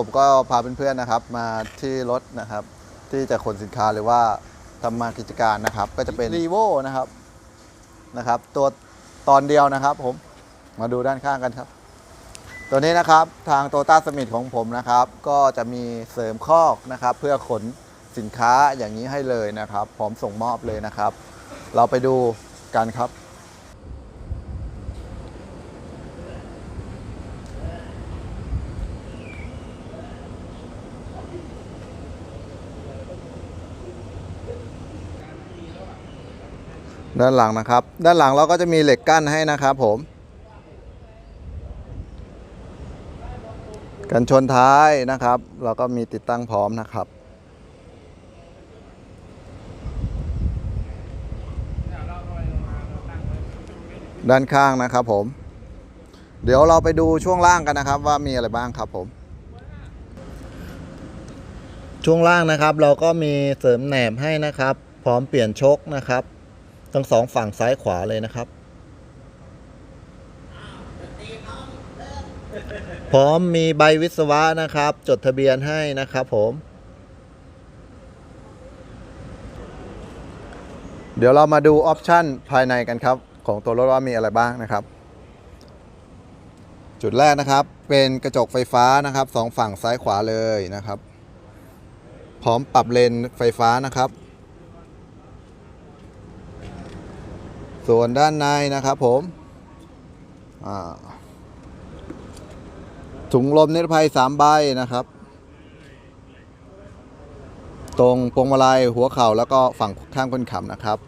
ผมก็พาเพื่อนๆนะครับมาที่รถนะครับ ที่จะขนสินค้าหรือว่าทำมากิจการนะครับ ก็จะเป็น r ีโวนะครับนะครับ ตัวตอนเดียวนะครับ ผมมาดูด้านข้างกันครับ ตัวนี้นะครับทางโตต้าสมิธของผมนะครับ ก็จะมีเสริมคอกนะครับ เพื่อขนสินค้าอย่างนี้ให้เลยนะครับ พร้อมส่งมอบเลยนะครับ เราไปดูกันครับ ด้านหลังนะครับ ด้านหลังเราก็จะมีเหล็กกั้นให้นะครับผม กันชนท้ายนะครับ เราก็มีติดตั้งพร้อมนะครับ ด้านข้างนะครับผม เดี๋ยวเราไปดูช่วงล่างกันนะครับ ว่ามีอะไรบ้างครับผม ช่วงล่างนะครับ เราก็มีเสริมแหนบให้นะครับ พร้อมเปลี่ยนชกนะครับ ทั้งสองฝั่งซ้ายขวาเลยนะครับ พร้อมมีใบวิศวะนะครับ จดทะเบียนให้นะครับผม เดี๋ยวเรามาดูออปชันภายในกันครับ ของตัวรถว่ามีอะไรบ้างนะครับ จุดแรกนะครับ เป็นกระจกไฟฟ้านะครับสองฝั่งซ้ายขวาเลยนะครับ พร้อมปรับเลนไฟฟ้านะครับ ส่วนด้านในนะครับผมถุงลมนิรภัย3ใบนะครับ ตรงพวงมาลัยหัวเข่าแล้วก็ฝั่งข้างคนขับนะครับ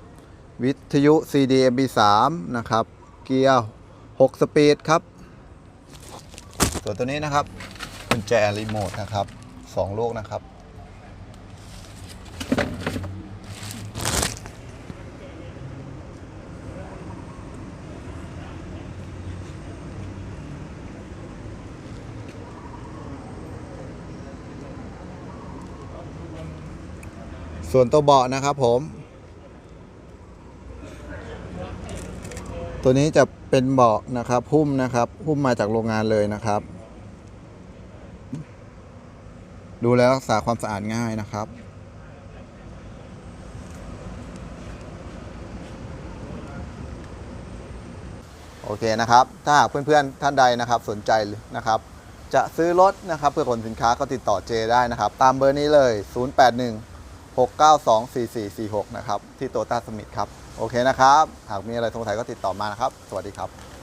วิทยุ CD MB3 นะครับ เกียร์6สปีดครับ ส่วนตัวนี้นะครับกุญแจรีโมทนะครับ 2 ลูกนะครับ ส่วนตัวเบาะนะครับผม ตัวนี้จะเป็นเบาะนะครับหุ้มนะครับหุ้มมาจากโรงงานเลยนะครับ ดูแลรักษาความสะอาดง่ายนะครับโอเคนะครับ ถ้าหากเพื่อนๆ ท่านใดนะครับสนใจนะครับ จะซื้อรถนะครับเพื่อขนสินค้าก็ติดต่อเจได้นะครับ ตามเบอร์นี้เลย 081 692 4446 นะครับ ที่โตต้าสมิธครับ โอเคนะครับ หากมีอะไรสงสัยก็ติดต่อมานะครับ สวัสดีครับ